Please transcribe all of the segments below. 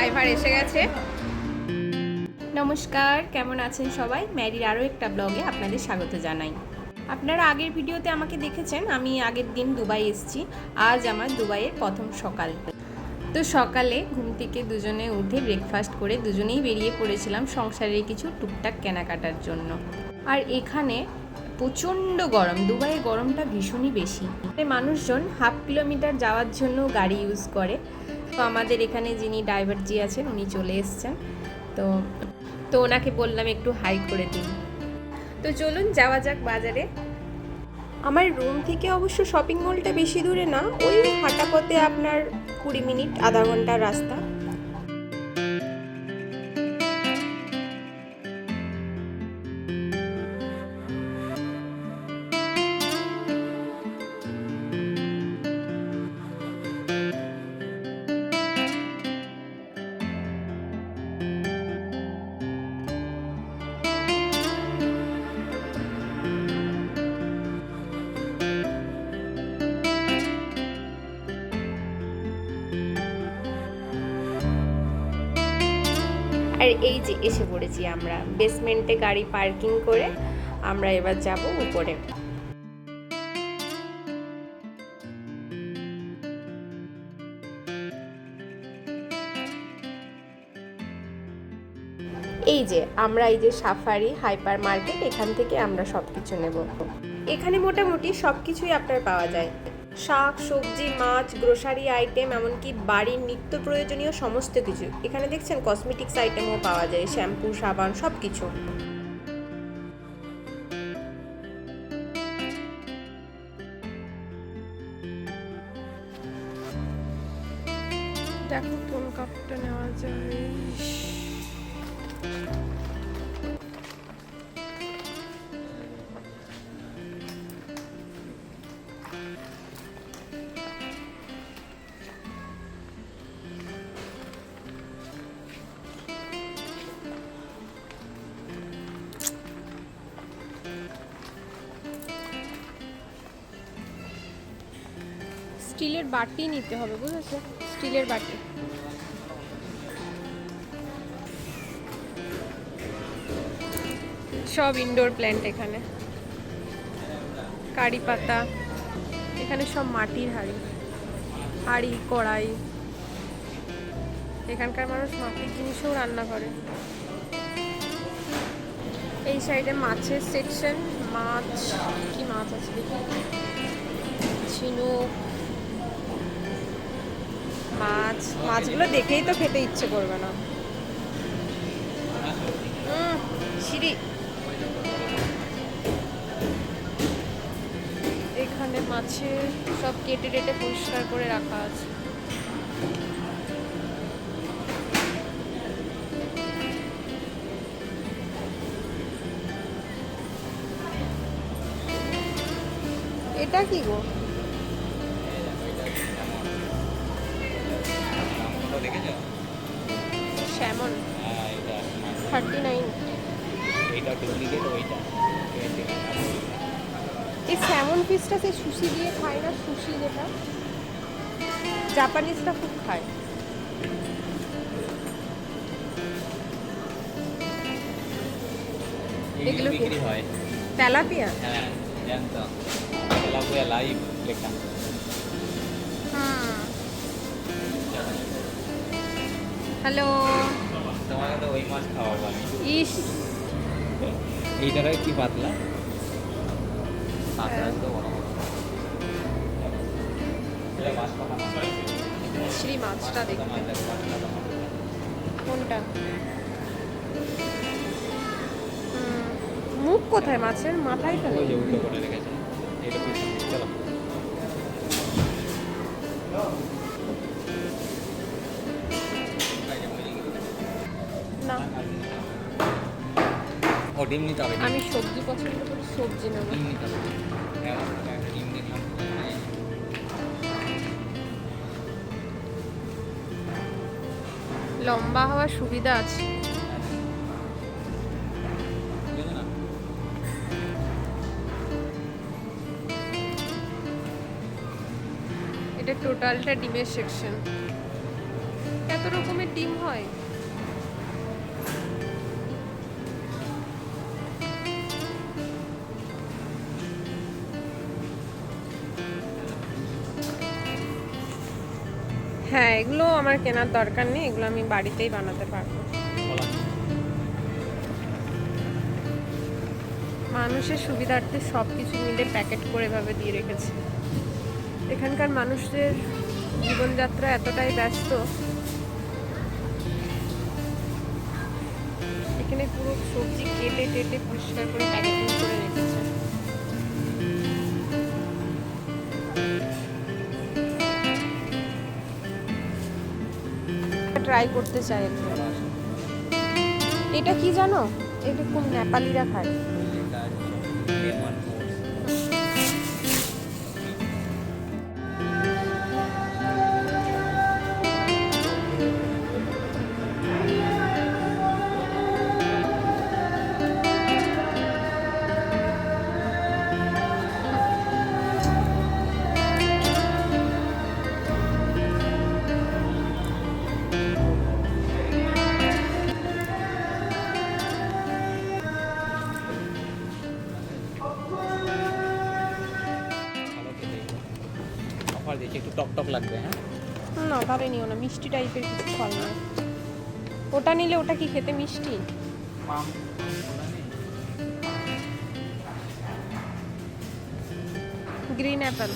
Driver এসে গেছে। নমস্কার, কেমন আছেন সবাই? ম্যারির আরও একটা ব্লগে আপনাদের স্বাগত জানাই। আপনারা আগের ভিডিওতে আমাকে দেখেছেন, আমি আগের দিন দুবাই এসেছি, আজ আমার দুবাইয়ের প্রথম সকাল। তো সকালে ঘুম থেকে দুজনে উঠে ব্রেকফাস্ট করে দুজনেই বেরিয়ে পড়েছিলাম সংসারের কিছু টুকটাক কেনাকাটার জন্য। আর এখানে প্রচণ্ড গরম দুবাইয়ে গরমটা ভীষণই বেশি। মানে মানুষজন হাফ কিলোমিটার যাওয়ার জন্য গাড়ি ইউজ করে। আমাদের এখানে যিনি ড্রাইভার জি আছেন, উনি চলে এসছেন। তো তো ওনাকে বললাম একটু হাই করে দিন। তো চলুন, যাওয়া যাক বাজারে। আমার রুম থেকে অবশ্য শপিং মলটা বেশি দূরে না, ওই হাঁটা পথে আপনার কুড়ি মিনিট, আধা ঘণ্টার রাস্তা। আর এই যে এসে পড়েছি আমরা। বেসমেন্টে গাড়ি পার্কিং করে আমরা এবার যাব উপরে। এই যে, আমরা এই যে সাফারি হাইপার মার্কেট এখান থেকে আমরা সব কিছু নেব। এখানে মোটামুটি সব কিছুই আপনার পাওয়া যায়। শাক, সবজি, মাছ গ্রোসারি আইটেম এমনকি বাড়ির নিত্য প্রয়োজনীয় সমস্ত কিছু। এখানে দেখছেন কসমেটিক্স আইটেমও পাওয়া যায় শ্যাম্পু সাবান সব কিছু দেখো কোন কাপটা নেওয়া যায়। স্টিলের বাটি নিতে হবে, বুঝেছ? স্টিলের বাটি। সব ইনডোর প্ল্যান্ট এখানে। কারি পাতা, এখানে সব মাটির হাড়ি। হাড়ি, কড়াই। এখানকার মানুষ মাটির জিনিসও রান্না করে। এই সাইডে মাছের সেকশন মাছ, কি মাছ আছে দেখি? ঝিনুক। মাছ, মাছগুলো দেখেই তো খেতে ইচ্ছে করবে না। সিঁড়ি। এখানে মাছের সব কেটে টেটে পরিষ্কার করে রাখা আছে। এটা কি গো? থার্টি নাইন এইটা ডুপ্লিকেট ওইটা। এই স্যামন পিসটা সে সুশি দিয়ে খায় না? সুশি যেটা। জাপানিজরা খুব খায়। এগুলো? বিক্রি হয়। তেলাপিয়া? হ্যাঁ জানতাম তেলাপুয়া লাইভ লেখা। হ্যালো তোমাকে তো ওই মাছ খাওয়াবো ইস। এইটার কি পাতলা? পাতলা তো বড়। শ্রী মাছটা দেখতে। কোনটা? মুখ কোথায় মাছের? মাথায় তো ওই যে উল্টো করে রেখেছে। এটা চলো। ডিম নিতে হবে আমি সবজি পছন্দ করি সবজি নেব। ডিম নিতে হবে ডিম দেখলাম। লম্বা হওয়ার সুবিধা আছে। এটা টোটালটা ডিমের সেকশন এত রকমের ডিম হয়? হ্যাঁ এগুলো আমার কেনার দরকার নেই, এগুলো আমি বাড়িতেই বানাতে পারব। মানুষের সুবিধার্থে সব কিছু মিলে প্যাকেট করে এভাবে দিয়ে রেখেছে। এখানকার মানুষদের জীবনযাত্রা এতটাই ব্যস্ত। এখানে পুরো সবজি কেটে, টেটে পরিষ্কার করে প্যাকেটিং করে রেখেছে। ট্রাই করতে চাই এটা কি জানো? এটা খুব নেপালিরা খায়। অফার একটু টক টক লাগবে হ্যাঁ? না ভাবে নিও না মিষ্টি টাইপের কিছু ফল না। ওটা নিলে ওটা কি খেতে মিষ্টি? গ্রিন অ্যাপেল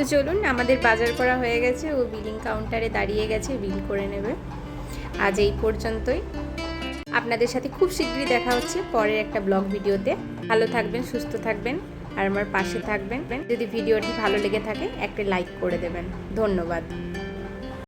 তো চলুন, আমাদের বাজার করা হয়ে গেছে। ও বিলিং কাউন্টারে দাঁড়িয়ে গেছে বিল করে নেবে। আজ এই পর্যন্তই। আপনাদের সাথে খুব শীঘ্রই দেখা হচ্ছে পরের একটা ব্লগ ভিডিওতে। ভালো থাকবেন, সুস্থ থাকবেন, আর আমার পাশে থাকবেন। যদি ভিডিওটি ভালো লেগে থাকে, একটা লাইক করে দেবেন। ধন্যবাদ।